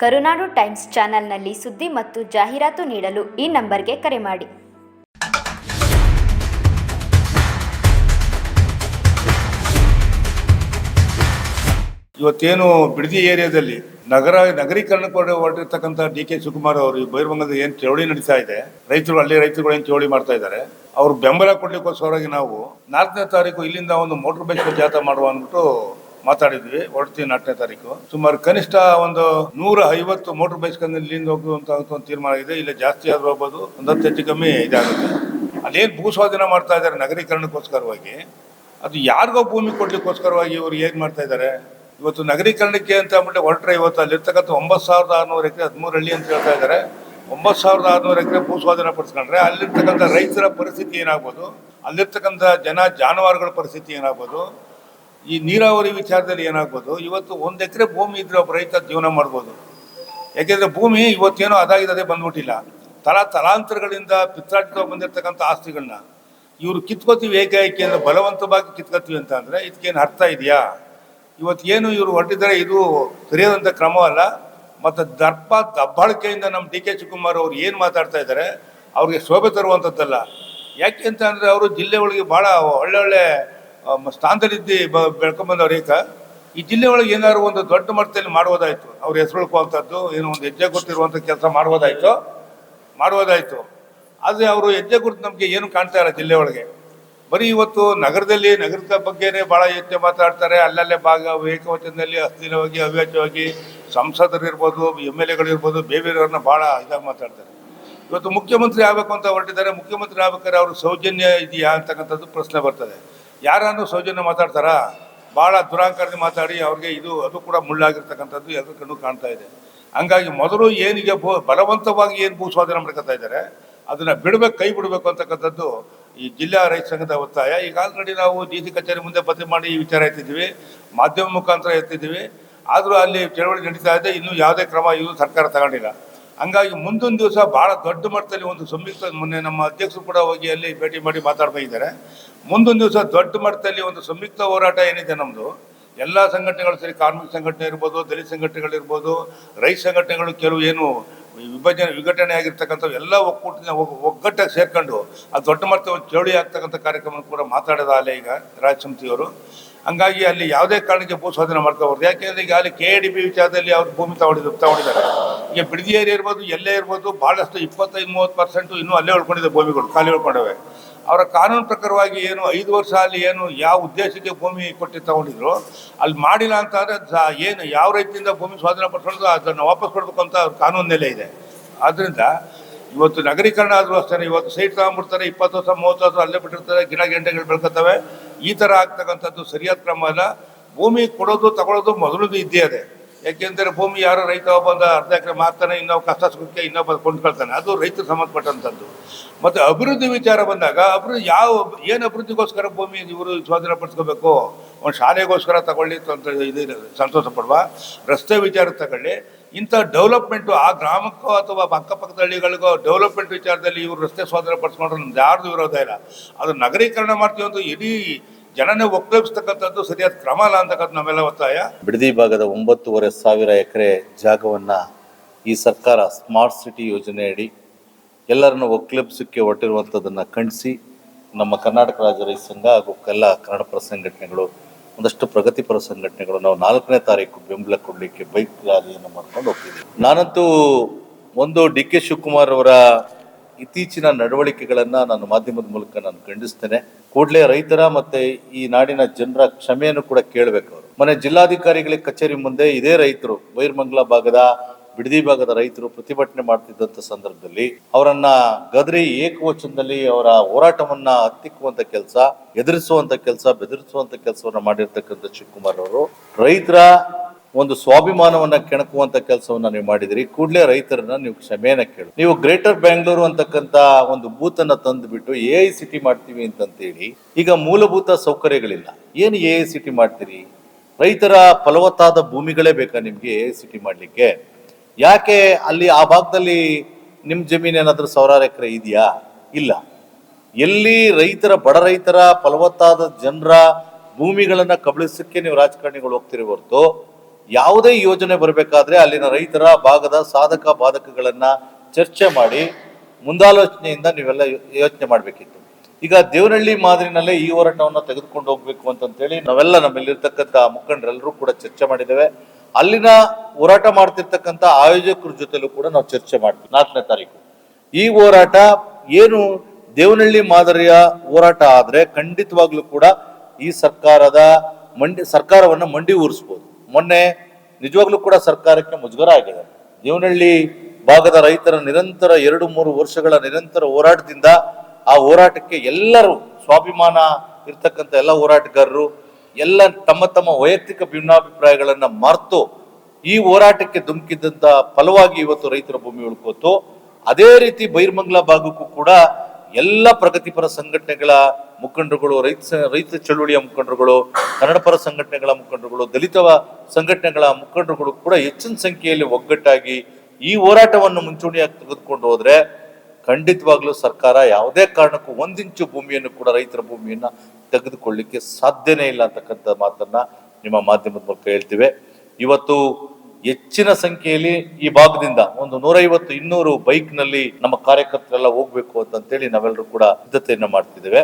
ಕರುನಾಡು times ಚಾನೆಲ್ನಲ್ಲಿ ಸುದ್ದಿ ಮತ್ತು ಜಾಹೀರಾತು ನೀಡಲು ಈ ನಂಬರ್ಗೆ ಕರೆ ಮಾಡಿ. ಇವತ್ತೇನು ಬಿಡದಿ ಏರಿಯಾದಲ್ಲಿ ನಗರ, ನಗರೀಕರಣ ಕೂಡ ಹೊರಟಿರ್ತಕ್ಕಂಥ ಡಿ ಕೆ ಶಿವಕುಮಾರ್ ಅವರು ಈ ಬಹಿರ್ಭಂಗದ ಏನು ಚಳವಳಿ ನಡೀತಾ ಇದೆ, ರೈತರು, ಹಳ್ಳಿ ರೈತರುಗಳು ಏನು ಚಳವಳಿ ಮಾಡ್ತಾ ಇದ್ದಾರೆ, ಅವ್ರು ಬೆಂಬಲ ಕೊಡ್ಲಿಕ್ಕೋಸ್ಕರವಾಗಿ ನಾವು ನಾಲ್ಕನೇ ತಾರೀಕು ಇಲ್ಲಿಂದ ಒಂದು ಮೋಟರ್ ಬೈಕ್ ಜಾಥಾ ಮಾಡುವ ಅಂದ್ಬಿಟ್ಟು ಮಾತಾಡಿದ್ವಿ, ಹೊರಡ್ತೀವಿ ನಾಲ್ಕನೇ ತಾರೀಕು. ಸುಮಾರು ಕನಿಷ್ಠ ಒಂದು ನೂರ ಐವತ್ತು ಮೋಟರ್ ಬೈಕ್ ಇಲ್ಲಿಂದ ಹೋಗುವಂತ ಒಂದು ತೀರ್ಮಾನ ಇದೆ. ಇಲ್ಲ ಜಾಸ್ತಿ ಆದ್ರೂ ಹೋಗ್ಬೋದು. ಒಂದು ಹತ್ತು ಹೆಚ್ಚು ಕಮ್ಮಿ ಇದಾಗುತ್ತೆ. ಅಲ್ಲೇನು ಭೂ ಸ್ವಾಧೀನ ಮಾಡ್ತಾ ಇದ್ದಾರೆ ನಗರೀಕರಣಕ್ಕೋಸ್ಕರವಾಗಿ. ಅದು ಯಾರಿಗೋ ಭೂಮಿ ಕೊಡ್ಲಿಕ್ಕೋಸ್ಕರವಾಗಿ ಇವರು ಏನ್ ಮಾಡ್ತಾ ಇದ್ದಾರೆ? ಇವತ್ತು ನಗರೀಕರಣಕ್ಕೆ ಅಂತ ಅಂದ್ಬಿಟ್ಟು ಹೊರಟ್ರೆ ಇವತ್ತು ಅಲ್ಲಿರ್ತಕ್ಕಂಥ ಒಂಬತ್ತು ಸಾವಿರದ ಆರುನೂರು ಎಕರೆ, ಹದಿಮೂರು ಹಳ್ಳಿ ಅಂತ ಹೇಳ್ತಾ ಇದ್ದಾರೆ. ಒಂಬತ್ತು ಸಾವಿರದ ಆರುನೂರು ಎಕರೆ ಭೂ ಸ್ವಾಧೀನ ಪಡಿಸ್ಕೊಂಡ್ರೆ ಅಲ್ಲಿರ್ತಕ್ಕಂಥ ರೈತರ ಪರಿಸ್ಥಿತಿ ಏನಾಗ್ಬೋದು? ಅಲ್ಲಿರ್ತಕ್ಕಂಥ ಜನ ಜಾನುವಾರುಗಳ ಪರಿಸ್ಥಿತಿ ಏನಾಗ್ಬೋದು? ಈ ನೀರಾವರಿ ವಿಚಾರದಲ್ಲಿ ಏನಾಗ್ಬೋದು, ಇವತ್ತು ಒಂದು ಎಕರೆ ಭೂಮಿ ಇದ್ರೆ ಒಬ್ಬ ರೈತ ಜೀವನ ಮಾಡ್ಬೋದು. ಯಾಕೆಂದ್ರೆ ಭೂಮಿ ಇವತ್ತೇನೋ ಅದಾಗಿದೆ ಅದೇ ಬಂದ್ಬಿಟ್ಟಿಲ್ಲ. ತಲಾ ತಲಾಂತರಗಳಿಂದ ಪಿತ್ರಾಟಿತ ಬಂದಿರತಕ್ಕಂಥ ಆಸ್ತಿಗಳನ್ನ ಇವರು ಕಿತ್ಕೋತೀವಿ ಏಕೆ ಅಂದ್ರೆ ಬಲವಂತವಾಗಿ ಕಿತ್ಕೋತೀವಿ ಅಂತ ಅಂದ್ರೆ ಇದಕ್ಕೇನು ಅರ್ಥ ಇದೆಯಾ? ಇವತ್ತು ಏನು ಇವರು ಹೊರಟಿದ್ದಾರೆ, ಇದು ಸರಿಯಾದಂಥ ಕ್ರಮವಲ್ಲ. ಮತ್ತು ದರ್ಪ ದಬ್ಬಾಳಿಕೆಯಿಂದ ನಮ್ಮ ಡಿ ಕೆ ಶಿವಕುಮಾರ್ ಅವರು ಏನು ಮಾತಾಡ್ತಾ ಇದ್ದಾರೆ, ಅವ್ರಿಗೆ ಶೋಭೆ ತರುವಂಥದ್ದಲ್ಲ ಯಾಕೆ ಅಂತ ಅಂದರೆ ಅವರು ಜಿಲ್ಲೆ ಒಳಗೆ ಭಾಳ ಒಳ್ಳೊಳ್ಳೆ ಸ್ಥಾನದಲ್ಲಿದ್ದು ಬೆಳ್ಕೊಂಬಂದವ್ರು ಏಕ ಈ ಜಿಲ್ಲೆ ಒಳಗೆ ಏನಾದ್ರು ಒಂದು ದೊಡ್ಡ ಮಟ್ಟದಲ್ಲಿ ಮಾಡುವುದಾಯಿತು. ಅವ್ರು ಹೆಸರು ಉಳ್ಕುವಂಥದ್ದು ಏನೋ ಒಂದು ಹೆಜ್ಜೆ ಗೊತ್ತಿರುವಂಥ ಕೆಲಸ ಮಾಡುವುದಾಯಿತು. ಮಾಡುವುದಾಯಿತು. ಆದರೆ ಅವರು ಹೆಜ್ಜೆ ಗುರುತು ನಮಗೆ ಏನು ಕಾಣ್ತಾ ಇಲ್ಲ ಜಿಲ್ಲೆ ಒಳಗೆ. ಬರೀ ಇವತ್ತು ನಗರದಲ್ಲಿ, ನಗರದ ಬಗ್ಗೆನೇ ಭಾಳ ಹೆಚ್ಚು ಮಾತಾಡ್ತಾರೆ. ಅಲ್ಲಲ್ಲೇ ಭಾಗ, ಏಕವಚನದಲ್ಲಿ ಅಸ್ಥಿರವಾಗಿ ಅವ್ಯಾಚವಾಗಿ ಸಂಸದರು ಇರ್ಬೋದು ಎಂ ಎಲ್ ಎಗಳಿರ್ಬೋದು ಬೇಬೇರೆಯವ್ರನ್ನ ಭಾಳ ಇದಾಗಿ ಮಾತಾಡ್ತಾರೆ. ಇವತ್ತು ಮುಖ್ಯಮಂತ್ರಿ ಆಗಬೇಕು ಅಂತ ಹೊರಟಿದ್ದಾರೆ. ಮುಖ್ಯಮಂತ್ರಿ ಆಗ್ಬೇಕಾದ್ರೆ ಅವರು ಸೌಜನ್ಯ ಇದೆಯಾ ಅಂತಕ್ಕಂಥದ್ದು ಪ್ರಶ್ನೆ ಬರ್ತದೆ. ಯಾರನ್ನು ಸೌಜನ್ಯ ಮಾತಾಡ್ತಾರಾ? ಭಾಳ ದುರಾಂಕಾರದಿಂದ ಮಾತಾಡಿ ಅವ್ರಿಗೆ ಇದು, ಅದು ಕೂಡ ಮುಳ್ಳಾಗಿರ್ತಕ್ಕಂಥದ್ದು ಎಲ್ಲರ ಕಣ್ಣು ಕಾಣ್ತಾ ಇದೆ. ಹಂಗಾಗಿ ಮೊದಲು ಏನಿಗೆ ಭೂ, ಬಲವಂತವಾಗಿ ಏನು ಭೂ ಸ್ವಾಧೀನ ಮಾಡ್ಕೊತಾ ಇದ್ದಾರೆ, ಅದನ್ನು ಬಿಡಬೇಕು, ಕೈ ಬಿಡಬೇಕು ಅಂತಕ್ಕಂಥದ್ದು ಈ ಜಿಲ್ಲಾ ರೈತ ಸಂಘದ ಒತ್ತಾಯ. ಈಗ ಆಲ್ರೆಡಿ ನಾವು ಡಿ ಸಿ ಕಚೇರಿ ಮುಂದೆ ಪತ್ತೆ ಮಾಡಿ ಈ ವಿಚಾರ ಎತ್ತಿದ್ದೀವಿ ಮಾಧ್ಯಮ ಮುಖಾಂತರ ಎತ್ತಿದ್ದೀವಿ ಆದರೂ ಅಲ್ಲಿ ಚಳವಳಿ ನಡೀತಾ ಇದೆ, ಇನ್ನೂ ಯಾವುದೇ ಕ್ರಮ ಇದು ಸರ್ಕಾರ ತಗೊಂಡಿಲ್ಲ. ಹಂಗಾಗಿ ಮುಂದೊಂದು ದಿವಸ ಭಾಳ ದೊಡ್ಡ ಮಟ್ಟದಲ್ಲಿ ಒಂದು ಸಂಯುಕ್ತ ಮೊನ್ನೆ ನಮ್ಮ ಅಧ್ಯಕ್ಷರು ಕೂಡ ಹೋಗಿ ಅಲ್ಲಿ ಭೇಟಿ ಮಾಡಿ ಮಾತಾಡ್ತಾ ಇದ್ದಾರೆ. ಮುಂದೊಂದು ದಿವಸ ದೊಡ್ಡ ಮಟ್ಟದಲ್ಲಿ ಒಂದು ಸಂಯುಕ್ತ ಹೋರಾಟ ಏನಿದೆ ನಮ್ಮದು ಎಲ್ಲ ಸಂಘಟನೆಗಳು ಸರಿ, ಕಾರ್ಮಿಕ ಸಂಘಟನೆ ಇರ್ಬೋದು, ದಲಿತ ಸಂಘಟನೆಗಳಿರ್ಬೋದು ರೈತ ಸಂಘಟನೆಗಳು ಕೆಲವು ಏನು ವಿಭಜನೆ, ವಿಘಟನೆ ಆಗಿರ್ತಕ್ಕಂಥ ಎಲ್ಲ ಒಕ್ಕೂಟನ ಒಗ್- ಒಗ್ಗಟ್ಟಾಗಿ ಸೇರ್ಕೊಂಡು ಆ ದೊಡ್ಡ ಮಟ್ಟದ ಒಂದು ಚಳವಳಿ ಆಗ್ತಕ್ಕಂಥ ಕಾರ್ಯಕ್ರಮ ಕೂಡ ಮಾತಾಡೋದಾಗಲೇ ಈಗ ರಾಜ್ ಸಮಿತಿಯವರು ಹಂಗಾಗಿ ಅಲ್ಲಿ ಯಾವುದೇ ಕಾರಣಕ್ಕೆ ಭೂ ಸ್ವಾಧೀನ ಮಾಡ್ಕೋಬಾರ್ದು. ಯಾಕೆಂದ್ರೆ ಈಗ ಅಲ್ಲಿ ಕೆ ಡಿ ಬಿ ವಿಚಾರದಲ್ಲಿ ಅವ್ರು ಭೂಮಿ ತಗೊಂಡಿದ್ದು ತಗೊಂಡಿದ್ದಾರೆ. ಈಗ ಬಿಡದಿ ಏರಿಯಾ ಇರ್ಬೋದು, ಎಲ್ಲೇ ಇರ್ಬೋದು ಭಾಳಷ್ಟು ಇಪ್ಪತ್ತೈದು, ಮೂವತ್ತು ಪರ್ಸೆಂಟು ಇನ್ನೂ ಅಲ್ಲೇ ಉಳ್ಕೊಂಡಿದೆ ಭೂಮಿಗಳು, ಖಾಲಿ ಉಳ್ಕೊಂಡವೆ. ಅವರ ಕಾನೂನು ಪ್ರಕಾರವಾಗಿ ಏನು ಐದು ವರ್ಷ ಅಲ್ಲಿ ಏನು ಯಾವ ಉದ್ದೇಶಕ್ಕೆ ಭೂಮಿ ಕೊಟ್ಟು ತಗೊಂಡಿದ್ರು, ಅಲ್ಲಿ ಮಾಡಿಲ್ಲ ಅಂತ ಆದರೆ ಏನು ಯಾವ ರೀತಿಯಿಂದ ಭೂಮಿ ಸ್ವಾಧೀನ ಪಡ್ಕೊಳ್ಳೋದು ಅದನ್ನು ವಾಪಸ್ ಕೊಡಬೇಕು ಅಂತ ಅವ್ರ ಕಾನೂನು ನೆಲೆ ಇದೆ. ಆದ್ರಿಂದ ಇವತ್ತು ನಗರೀಕರಣ ಆದರೂ ಅಷ್ಟೇ ಇವತ್ತು ಸೈಟ್ ತಗೊಂಡ್ಬಿಡ್ತಾರೆ, ಇಪ್ಪತ್ತು ವರ್ಷ, ಮೂವತ್ತು ವರ್ಷ ಅಲ್ಲೇ ಬಿಟ್ಟಿರ್ತಾರೆ, ಗಿಡ ಗೆಂಟೆಗಳು ಬೆಳ್ಕೊತವೆ. ಈ ಥರ ಆಗ್ತಕ್ಕಂಥದ್ದು ಸರಿಯಾದ ಕ್ರಮ ಅಲ್ಲ. ಭೂಮಿ ಕೊಡೋದು, ತಗೊಳ್ಳೋದು ಮೊದಲು ಇದ್ದೇ ಅದೇ. ಯಾಕೆಂದರೆ ಭೂಮಿ ಯಾರು ರೈತ ಒಬ್ಬಂದ ಅರ್ಧ ಎಕರೆ ಮಾರ್ತಾನೆ ಇನ್ನೊಬ್ಬ ಕಷ್ಟ ಸುಖಕ್ಕೆ ಇನ್ನೊಬ್ಬ ಕೊಂಡ್ಕೊಳ್ತಾನೆ. ಅದು ರೈತರು ಸಂಬಂಧಪಟ್ಟಂಥದ್ದು. ಮತ್ತು ಅಭಿವೃದ್ಧಿ ವಿಚಾರ ಬಂದಾಗ, ಅಭಿವೃದ್ಧಿ ಯಾವ, ಏನು ಅಭಿವೃದ್ಧಿಗೋಸ್ಕರ ಭೂಮಿ ಇವರು ಸ್ವಾಧೀನ ಪಡಿಸ್ಕೋಬೇಕು? ಒಂದು ಶಾಲೆಗೋಸ್ಕರ ತಗೊಳ್ಳಿ ಇದು, ಸಂತೋಷ ಪಡುವ. ರಸ್ತೆ ವಿಚಾರ ತಗೊಳ್ಳಿ. ಇಂಥ ಡೆವಲಪ್ಮೆಂಟು ಆ ಗ್ರಾಮಕ್ಕೋ ಅಥವಾ ಅಕ್ಕಪಕ್ಕದ ಹಳ್ಳಿಗಳಿಗೋ ಡೆವಲಪ್ಮೆಂಟ್ ವಿಚಾರದಲ್ಲಿ ಇವರು ರಸ್ತೆ ಸ್ವಾಧೀನ ಪಡಿಸ್ಕೊಂಡ್ರೆ ನಮ್ದು ಯಾರ್ದು ವಿರೋಧ ಇಲ್ಲ. ಅದು ನಗರೀಕರಣ ಮಾಡ್ತೀವಿ ಅಂತ ಇಡೀ ಜನನೇ ಒಕ್ಕಲಿಸ್ತಕ್ಕಂಥದ್ದು ಸರಿಯಾದ ಕ್ರಮ ಅಲ್ಲ ಅಂತಕ್ಕಂಥ ನಮ್ಮೆಲ್ಲ ಒತ್ತಾಯ. ಬಿಡದಿ ಭಾಗದ ಒಂಬತ್ತುವರೆ ಸಾವಿರ ಎಕರೆ ಜಾಗವನ್ನು ಈ ಸರ್ಕಾರ ಸ್ಮಾರ್ಟ್ ಸಿಟಿ ಯೋಜನೆಯಡಿ ಎಲ್ಲರನ್ನು ಒಕ್ಕಲೆಬ್ಸಕ್ಕೆ ಹೊರಟಿರುವಂಥದ್ದನ್ನು ಖಂಡಿಸಿ ನಮ್ಮ ಕರ್ನಾಟಕ ರಾಜ್ಯ ರೈತ ಸಂಘ ಹಾಗೂ ಎಲ್ಲ ಕನ್ನಡಪರ ಸಂಘಟನೆಗಳು ಒಂದಷ್ಟು ಪ್ರಗತಿಪರ ಸಂಘಟನೆಗಳು. ನಾವು ನಾಲ್ಕನೇ ತಾರೀಕು ಬೆಂಬಲ ಕೊಡಲಿಕ್ಕೆ ಬೈಕ್ ರ್ಯಾಲಿಯನ್ನು ಮಾಡ್ಕೊಂಡು ಹೋಗ್ತಿದ್ದೀವಿ ನಾನಂತೂ ಒಂದು ಡಿ ಕೆ ಶಿವಕುಮಾರ್ ಅವರ ಇತ್ತೀಚಿನ ನಡವಳಿಕೆಗಳನ್ನು ನಾನು ಮಾಧ್ಯಮದ ಮೂಲಕ ನಾನು ಖಂಡಿಸ್ತೇನೆ. ಕೂಡಲೇ ರೈತರ ಮತ್ತೆ ಈ ನಾಡಿನ ಜನರ ಕ್ಷಮೆಯನ್ನು ಕೂಡ ಕೇಳಬೇಕು ಅವರು. ಮನೆ ಜಿಲ್ಲಾಧಿಕಾರಿಗಳ ಕಚೇರಿ ಮುಂದೆ ಇದೇ ರೈತರು ವೈರ್ಮಂಗ್ಲ ಭಾಗದ ಬಿಡದಿ ಭಾಗದ ರೈತರು ಪ್ರತಿಭಟನೆ ಮಾಡ್ತಿದ್ದಂತ ಸಂದರ್ಭದಲ್ಲಿ ಅವರನ್ನ ಗದರಿ ಏಕವಚನದಲ್ಲಿ ಅವರ ಹೋರಾಟವನ್ನ ಹತ್ತಿಕ್ಕುವಂತ ಕೆಲಸ, ಎದುರಿಸುವಂತ ಕೆಲಸ, ಬೆದರಿಸುವಂತ ಕೆಲಸವನ್ನ ಮಾಡಿರ್ತಕ್ಕಂಥ ಶಿವಕುಮಾರ್ ಅವರು ರೈತರ ಒಂದು ಸ್ವಾಭಿಮಾನವನ್ನ ಕೆಣಕುವಂತ ಕೆಲಸವನ್ನ ನೀವು ಮಾಡಿದಿರಿ. ಕೂಡಲೇ ರೈತರನ್ನ ನೀವು ಕ್ಷಮೆಯನ್ನ ಕೇಳಿ. ನೀವು ಗ್ರೇಟರ್ ಬ್ಯಾಂಗ್ಳೂರು ಅಂತಕ್ಕಂತ ಒಂದು ಬೂತ್ ಅನ್ನ ತಂದ್ಬಿಟ್ಟು ಎ ಐ ಸಿಟಿ ಮಾಡ್ತೀವಿ ಅಂತಂತೇಳಿ ಈಗ ಮೂಲಭೂತ ಸೌಕರ್ಯಗಳಿಲ್ಲ. ಏನು ಎ ಐ ಸಿಟಿ ಮಾಡ್ತೀರಿ? ರೈತರ ಫಲವತ್ತಾದ ಭೂಮಿಗಳೇ ಬೇಕಾ ನಿಮ್ಗೆ ಎ ಐ ಸಿಟಿ ಮಾಡ್ಲಿಕ್ಕೆ? ಯಾಕೆ ಅಲ್ಲಿ ಆ ಭಾಗದಲ್ಲಿ ನಿಮ್ಮ ಜಮೀನು ಏನಾದರೂ ಸಾವಿರಾರು ಎಕರೆ ಇದೆಯಾ? ಇಲ್ಲ. ಎಲ್ಲಿ ರೈತರ, ಬಡ ರೈತರ, ಫಲವತ್ತಾದ ಜನರ ಭೂಮಿಗಳನ್ನು ಕಬಳಿಸಕ್ಕೆ ನೀವು ರಾಜಕಾರಣಿಗಳು ಹೋಗ್ತಿರಿ ಹೊರತು ಯಾವುದೇ ಯೋಜನೆ ಬರಬೇಕಾದ್ರೆ ಅಲ್ಲಿನ ರೈತರ ಭಾಗದ ಸಾಧಕ ಬಾಧಕಗಳನ್ನ ಚರ್ಚೆ ಮಾಡಿ ಮುಂದಾಲೋಚನೆಯಿಂದ ನೀವೆಲ್ಲ ಯೋಚನೆ ಮಾಡಬೇಕಿತ್ತು. ಈಗ ದೇವನಹಳ್ಳಿ ಮಾದರಿನಲ್ಲೇ ಈ ಹೋರಾಟವನ್ನು ತೆಗೆದುಕೊಂಡು ಹೋಗ್ಬೇಕು ಅಂತಂತೇಳಿ ನಾವೆಲ್ಲ ನಮ್ಮಲ್ಲಿರ್ತಕ್ಕಂಥ ಮುಖಂಡರೆಲ್ಲರೂ ಕೂಡ ಚರ್ಚೆ ಮಾಡಿದ್ದೇವೆ. ಅಲ್ಲಿನ ಹೋರಾಟ ಮಾಡ್ತಿರ್ತಕ್ಕಂಥ ಆಯೋಜಕರ ಜೊತೆಲೂ ಕೂಡ ನಾವು ಚರ್ಚೆ ಮಾಡ್ತೀವಿ. ನಾಲ್ಕನೇ ತಾರೀಕು. ಈ ಹೋರಾಟ ಏನು ದೇವನಹಳ್ಳಿ ಮಾದರಿಯ ಹೋರಾಟ ಆದ್ರೆ ಖಂಡಿತವಾಗ್ಲೂ ಕೂಡ ಈ ಸರ್ಕಾರದ ಮಂಡಿ, ಸರ್ಕಾರವನ್ನ ಮಂಡಿ ಊರಿಸ್ಬೋದು. ಮೊನ್ನೆ ನಿಜವಾಗ್ಲೂ ಕೂಡ ಸರ್ಕಾರಕ್ಕೆ ಮುಜುಗರ ಆಗಿದೆ. ದೇವನಹಳ್ಳಿ ಭಾಗದ ರೈತರ ನಿರಂತರ ಎರಡು ಮೂರು ವರ್ಷಗಳ ನಿರಂತರ ಹೋರಾಟದಿಂದ ಆ ಹೋರಾಟಕ್ಕೆ ಎಲ್ಲರೂ ಸ್ವಾಭಿಮಾನ ಇರ್ತಕ್ಕಂಥ ಎಲ್ಲ ಹೋರಾಟಗಾರರು ಎಲ್ಲ ತಮ್ಮ ತಮ್ಮ ವೈಯಕ್ತಿಕ ಭಿನ್ನಾಭಿಪ್ರಾಯಗಳನ್ನು ಮರೆತು ಈ ಹೋರಾಟಕ್ಕೆ ಧುಮುಕಿದ್ದಂತ ಫಲವಾಗಿ ಇವತ್ತು ರೈತರ ಭೂಮಿ ಉಳ್ಕೋತು. ಅದೇ ರೀತಿ ಬೈರ್ಮಂಗ್ಲ ಭಾಗಕ್ಕೂ ಕೂಡ ಎಲ್ಲ ಪ್ರಗತಿಪರ ಸಂಘಟನೆಗಳ ಮುಖಂಡರುಗಳು, ರೈತ ರೈತ ಚಳುವಳಿಯ ಮುಖಂಡರುಗಳು ಕನ್ನಡಪರ ಸಂಘಟನೆಗಳ ಮುಖಂಡರುಗಳು, ದಲಿತ ಸಂಘಟನೆಗಳ ಮುಖಂಡರುಗಳು ಕೂಡ ಹೆಚ್ಚಿನ ಸಂಖ್ಯೆಯಲ್ಲಿ ಒಗ್ಗಟ್ಟಾಗಿ ಈ ಹೋರಾಟವನ್ನು ಮುಂಚೂಣಿಯಾಗಿ ತೆಗೆದುಕೊಂಡು ಹೋದ್ರೆ ಖಂಡಿತವಾಗ್ಲೂ ಸರ್ಕಾರ ಯಾವುದೇ ಕಾರಣಕ್ಕೂ ಒಂದಿಂಚು ಭೂಮಿಯನ್ನು ಕೂಡ ರೈತರ ಭೂಮಿಯನ್ನ ತೆಗೆದುಕೊಳ್ಳಿಕ್ಕೆ ಸಾಧ್ಯನೇ ಇಲ್ಲ ಅಂತಕ್ಕಂಥ ಮಾತನ್ನ ನಿಮ್ಮ ಮಾಧ್ಯಮದ ಮೂಲಕ ಹೇಳ್ತೀವಿ. ಇವತ್ತು ಹೆಚ್ಚಿನ ಸಂಖ್ಯೆಯಲ್ಲಿ ಈ ಭಾಗದಿಂದ ಒಂದು ನೂರೈವತ್ತು ಇನ್ನೂರು ಬೈಕ್ನಲ್ಲಿ ನಮ್ಮ ಕಾರ್ಯಕರ್ತರೆಲ್ಲ ಹೋಗ್ಬೇಕು ಅಂತಂತೇಳಿ ನಾವೆಲ್ಲರೂ ಕೂಡ ಸಿದ್ಧತೆಯನ್ನು ಮಾಡ್ತಿದ್ದೇವೆ.